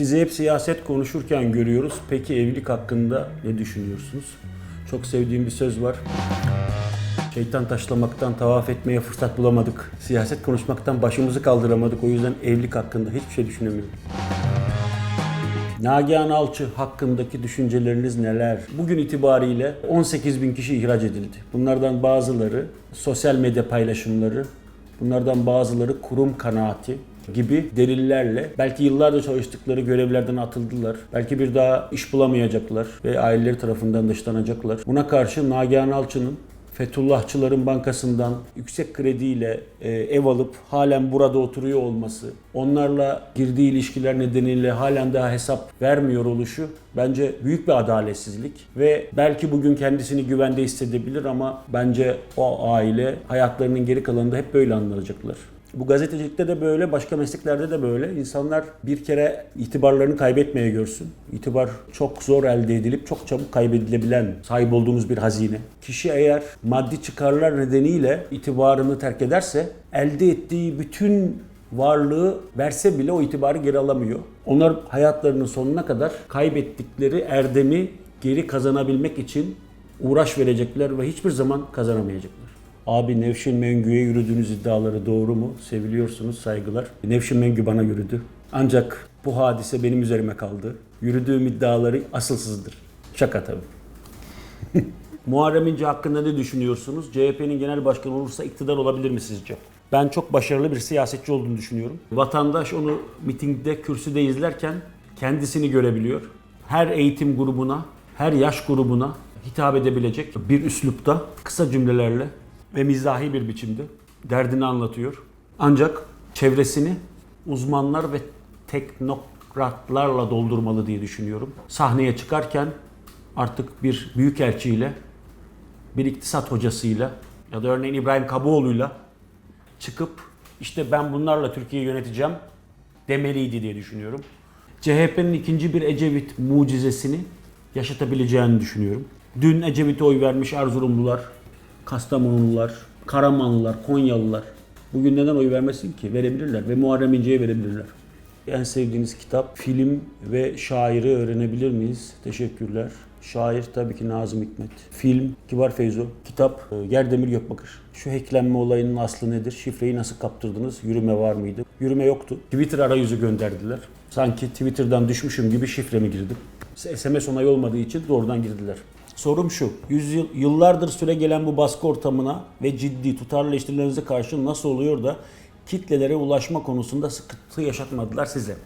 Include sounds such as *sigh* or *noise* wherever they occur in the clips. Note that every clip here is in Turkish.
Sizi hep siyaset konuşurken görüyoruz. Peki evlilik hakkında ne düşünüyorsunuz? Çok sevdiğim bir söz var. Şeytan taşlamaktan tavaf etmeye fırsat bulamadık. Siyaset konuşmaktan başımızı kaldıramadık. O yüzden evlilik hakkında hiçbir şey düşünemiyorum. Nagihan Alçı hakkındaki düşünceleriniz neler? Bugün itibariyle 18 bin kişi ihraç edildi. Bunlardan bazıları sosyal medya paylaşımları, bunlardan bazıları kurum kanaati gibi delillerle belki yıllardır çalıştıkları görevlerden atıldılar. Belki bir daha iş bulamayacaklar ve aileleri tarafından dışlanacaklar. Buna karşı Nagihan Alçı'nın Fethullahçıların bankasından yüksek krediyle e, ev alıp halen burada oturuyor olması, onlarla girdiği ilişkiler nedeniyle halen daha hesap vermiyor oluşu bence büyük bir adaletsizlik ve belki bugün kendisini güvende hissedebilir ama bence o aile hayatlarının geri kalanında hep böyle anlanacaklar. Bu gazetecilikte de böyle, başka mesleklerde de böyle. İnsanlar bir kere itibarlarını kaybetmeye görsün. İtibar çok zor elde edilip çok çabuk kaybedilebilen, sahip olduğumuz bir hazine. Kişi eğer maddi çıkarlar nedeniyle itibarını terk ederse elde ettiği bütün varlığı verse bile o itibarı geri alamıyor. Onlar hayatlarının sonuna kadar kaybettikleri erdemi geri kazanabilmek için uğraş verecekler ve hiçbir zaman kazanamayacaklar. Abi Nevşin Mengü'ye yürüdüğünüz iddiaları doğru mu? Seviliyorsunuz, saygılar. Nevşin Mengü bana yürüdü. Ancak bu hadise benim üzerime kaldı. Yürüdüğüm iddiaları asılsızdır. Şaka tabii. *laughs* Muharrem İnce hakkında ne düşünüyorsunuz? CHP'nin genel başkanı olursa iktidar olabilir mi sizce? Ben çok başarılı bir siyasetçi olduğunu düşünüyorum. Vatandaş onu mitingde, kürsüde izlerken kendisini görebiliyor. Her eğitim grubuna, her yaş grubuna hitap edebilecek bir üslupta, kısa cümlelerle ve mizahi bir biçimde derdini anlatıyor. Ancak çevresini uzmanlar ve teknokratlarla doldurmalı diye düşünüyorum. Sahneye çıkarken artık bir büyükelçiyle, bir iktisat hocasıyla ya da örneğin İbrahim Kaboğlu'yla çıkıp işte ben bunlarla Türkiye'yi yöneteceğim demeliydi diye düşünüyorum. CHP'nin ikinci bir Ecevit mucizesini yaşatabileceğini düşünüyorum. Dün Ecevit'e oy vermiş Erzurumlular, Kastamonulular, Karamanlılar, Konyalılar bugün neden oy vermesin ki? Verebilirler ve Muharrem İnce'ye verebilirler. En sevdiğiniz kitap, film ve şairi öğrenebilir miyiz? Teşekkürler. Şair tabii ki Nazım Hikmet. Film Kibar Feyzo. Kitap e, Gerdemir Gökbakır. Şu hacklenme olayının aslı nedir? Şifreyi nasıl kaptırdınız? Yürüme var mıydı? Yürüme yoktu. Twitter arayüzü gönderdiler. Sanki Twitter'dan düşmüşüm gibi şifremi girdim. SMS onayı olmadığı için doğrudan girdiler. Sorum şu, yüzyıl, yıllardır süre gelen bu baskı ortamına ve ciddi tutarlı eleştirilerinize karşı nasıl oluyor da kitlelere ulaşma konusunda sıkıntı yaşatmadılar size?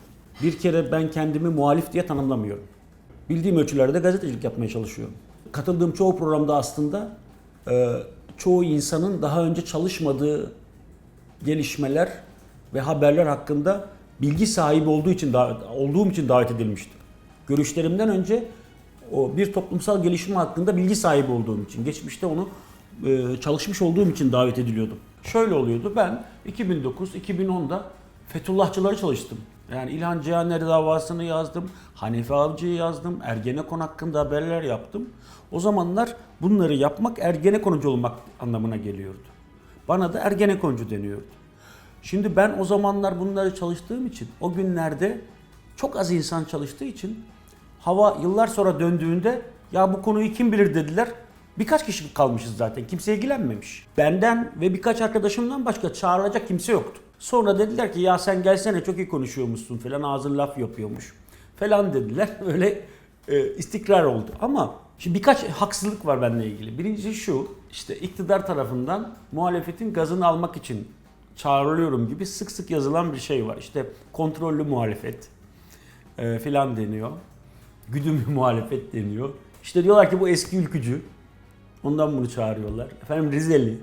Bir kere ben kendimi muhalif diye tanımlamıyorum. Bildiğim ölçülerde gazetecilik yapmaya çalışıyorum. Katıldığım çoğu programda aslında e, çoğu insanın daha önce çalışmadığı gelişmeler ve haberler hakkında bilgi sahibi olduğu için olduğum için davet edilmiştim. Görüşlerimden önce o bir toplumsal gelişme hakkında bilgi sahibi olduğum için, geçmişte onu e, çalışmış olduğum için davet ediliyordum. Şöyle oluyordu. Ben 2009-2010'da Fethullahçıları çalıştım. Yani İlhan Cihaner davasını yazdım, Hanife Avcı'yı yazdım, Ergenekon hakkında haberler yaptım. O zamanlar bunları yapmak Ergenekoncu olmak anlamına geliyordu. Bana da Ergenekoncu deniyordu. Şimdi ben o zamanlar bunları çalıştığım için, o günlerde çok az insan çalıştığı için hava yıllar sonra döndüğünde ya bu konuyu kim bilir dediler. Birkaç kişi kalmışız zaten. Kimse ilgilenmemiş. Benden ve birkaç arkadaşımdan başka çağrılacak kimse yoktu. Sonra dediler ki ya sen gelsene çok iyi konuşuyormuşsun falan ağzın laf yapıyormuş falan dediler. *laughs* Öyle e, istikrar oldu. Ama şimdi birkaç haksızlık var benimle ilgili. Birincisi şu işte iktidar tarafından muhalefetin gazını almak için çağrılıyorum gibi sık sık yazılan bir şey var. İşte kontrollü muhalefet e, filan deniyor. Güdümlü muhalefet deniyor. İşte diyorlar ki bu eski ülkücü. Ondan bunu çağırıyorlar. Efendim Rizeli.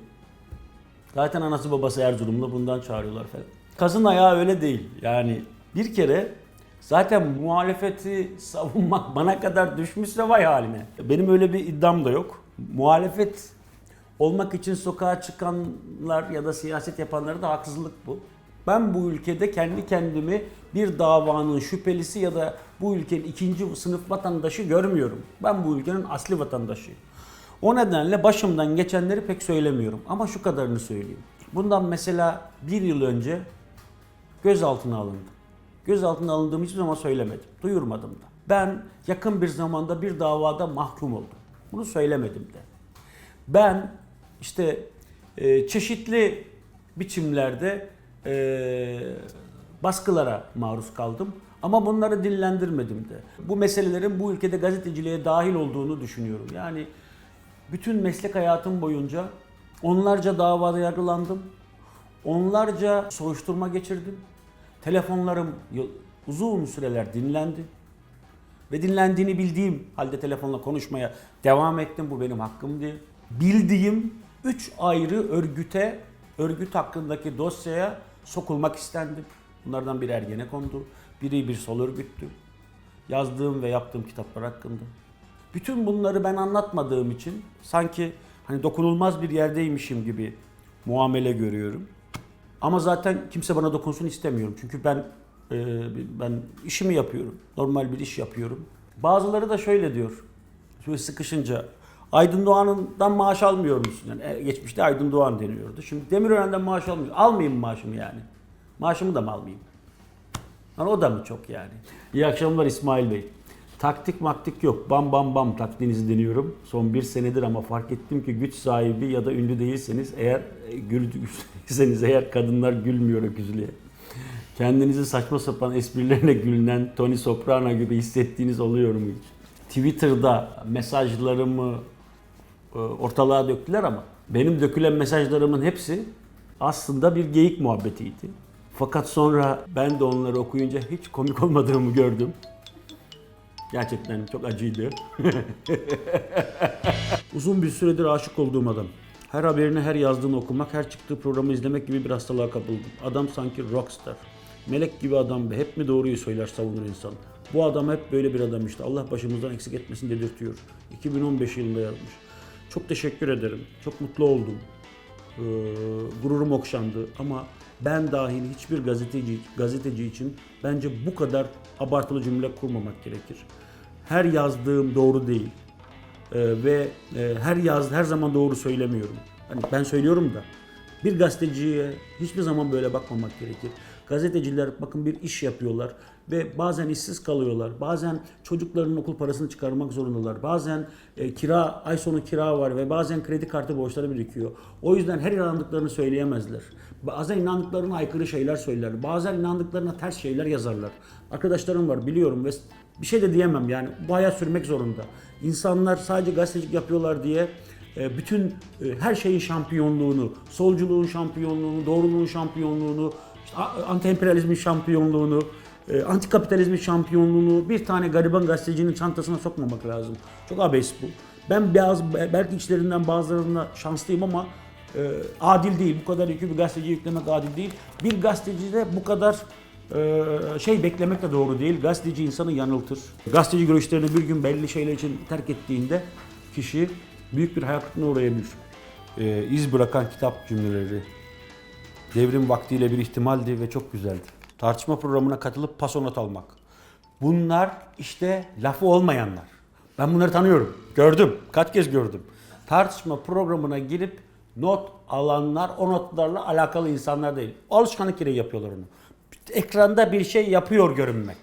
Zaten anası babası Erzurumlu bundan çağırıyorlar falan. Kazın ayağı öyle değil. Yani bir kere zaten muhalefeti savunmak *laughs* bana kadar düşmüşse vay haline. Benim öyle bir iddiam da yok. Muhalefet olmak için sokağa çıkanlar ya da siyaset yapanlara da haksızlık bu. Ben bu ülkede kendi kendimi bir davanın şüphelisi ya da bu ülkenin ikinci sınıf vatandaşı görmüyorum. Ben bu ülkenin asli vatandaşıyım. O nedenle başımdan geçenleri pek söylemiyorum. Ama şu kadarını söyleyeyim. Bundan mesela bir yıl önce gözaltına alındı. Gözaltına alındığımı hiçbir zaman söylemedim. Duyurmadım da. Ben yakın bir zamanda bir davada mahkum oldum. Bunu söylemedim de. Ben işte e, çeşitli biçimlerde e, baskılara maruz kaldım. Ama bunları dillendirmedim de. Bu meselelerin bu ülkede gazeteciliğe dahil olduğunu düşünüyorum. Yani bütün meslek hayatım boyunca onlarca davada yargılandım. Onlarca soruşturma geçirdim. Telefonlarım uzun süreler dinlendi. Ve dinlendiğini bildiğim halde telefonla konuşmaya devam ettim. Bu benim hakkım diye. Bildiğim 3 ayrı örgüte, örgüt hakkındaki dosyaya sokulmak istendim. Bunlardan biri Ergenekon'du, biri bir sol örgüttü. Yazdığım ve yaptığım kitaplar hakkında. Bütün bunları ben anlatmadığım için sanki hani dokunulmaz bir yerdeymişim gibi muamele görüyorum. Ama zaten kimse bana dokunsun istemiyorum. Çünkü ben e, ben işimi yapıyorum. Normal bir iş yapıyorum. Bazıları da şöyle diyor. Şöyle sıkışınca Aydın Doğan'dan maaş almıyor musun? Yani e, geçmişte Aydın Doğan deniyordu. Şimdi Demirören'den maaş almıyor. Almayayım mı maaşımı yani? Maaşımı da mı almayayım? Hani o da mı çok yani? İyi akşamlar İsmail Bey. Taktik maktik yok. Bam bam bam taktiğinizi deniyorum. Son bir senedir ama fark ettim ki güç sahibi ya da ünlü değilseniz eğer e, gül *laughs* eğer kadınlar gülmüyor öküzlüğe. Kendinizi saçma sapan esprilerine gülünen Tony Soprano gibi hissettiğiniz oluyor mu hiç? Twitter'da mesajlarımı ortalığa döktüler ama benim dökülen mesajlarımın hepsi aslında bir geyik muhabbetiydi. Fakat sonra ben de onları okuyunca hiç komik olmadığımı gördüm. Gerçekten çok acıydı. *laughs* Uzun bir süredir aşık olduğum adam. Her haberini, her yazdığını okumak, her çıktığı programı izlemek gibi bir hastalığa kapıldım. Adam sanki rockstar. Melek gibi adam be. Hep mi doğruyu söyler savunur insan. Bu adam hep böyle bir adam işte. Allah başımızdan eksik etmesin dedirtiyor. 2015 yılında yazmış. Çok teşekkür ederim. Çok mutlu oldum. Ee, gururum okşandı ama ben dahil hiçbir gazeteci gazeteci için bence bu kadar abartılı cümle kurmamak gerekir. Her yazdığım doğru değil. Ee, ve e, her yaz her zaman doğru söylemiyorum. Hani ben söylüyorum da bir gazeteciye hiçbir zaman böyle bakmamak gerekir. Gazeteciler bakın bir iş yapıyorlar ve bazen işsiz kalıyorlar. Bazen çocuklarının okul parasını çıkarmak zorundalar. Bazen e, kira ay sonu kira var ve bazen kredi kartı borçları birikiyor. O yüzden her inandıklarını söyleyemezler. Bazen inandıklarına aykırı şeyler söylerler. Bazen inandıklarına ters şeyler yazarlar. Arkadaşlarım var biliyorum ve bir şey de diyemem yani bu hayat sürmek zorunda. İnsanlar sadece gazetecilik yapıyorlar diye e, bütün e, her şeyin şampiyonluğunu, solculuğun şampiyonluğunu, doğruluğun şampiyonluğunu, işte a- anti-emperyalizmin şampiyonluğunu, e, antikapitalizmin şampiyonluğunu bir tane gariban gazetecinin çantasına sokmamak lazım. Çok abes bu. Ben bazı belki içlerinden bazılarına şanslıyım ama e, adil değil. Bu kadar yükü bir gazeteciye yüklemek adil değil. Bir gazetecide bu kadar ee, şey beklemek de doğru değil. Gazeteci insanı yanıltır. Gazeteci görüşlerini bir gün belli şeyler için terk ettiğinde kişi büyük bir hayal kırıklığına uğrayabilir. Ee, iz bırakan kitap cümleleri. Devrim vaktiyle bir ihtimaldi ve çok güzeldi. Tartışma programına katılıp pasonat almak. Bunlar işte lafı olmayanlar. Ben bunları tanıyorum. Gördüm. Kaç kez gördüm. Tartışma programına girip not alanlar o notlarla alakalı insanlar değil. Alışkanlık gereği yapıyorlar onu. Ekranda bir şey yapıyor görünmek.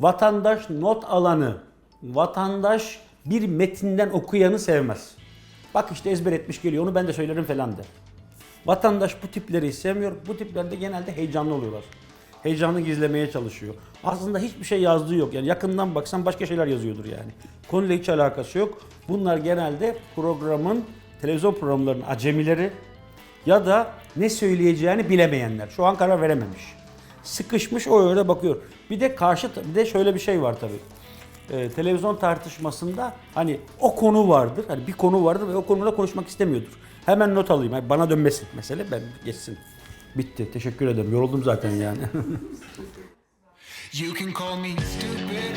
Vatandaş not alanı, vatandaş bir metinden okuyanı sevmez. Bak işte ezber etmiş geliyor onu ben de söylerim falan der. Vatandaş bu tipleri sevmiyor. Bu tiplerde genelde heyecanlı oluyorlar. Heyecanı gizlemeye çalışıyor. Aslında hiçbir şey yazdığı yok. Yani yakından baksan başka şeyler yazıyordur yani. Konuyla hiç alakası yok. Bunlar genelde programın, televizyon programlarının acemileri ya da ne söyleyeceğini bilemeyenler. Şu an karar verememiş. Sıkışmış o öyle bakıyor. Bir de karşı bir de şöyle bir şey var tabii. Ee, televizyon tartışmasında hani o konu vardır. Hani bir konu vardır ve o konuda konuşmak istemiyordur. Hemen not alayım. Yani bana dönmesin mesele ben geçsin. Bitti. Teşekkür ederim. Yoruldum zaten yani. *laughs* You can call me stupid,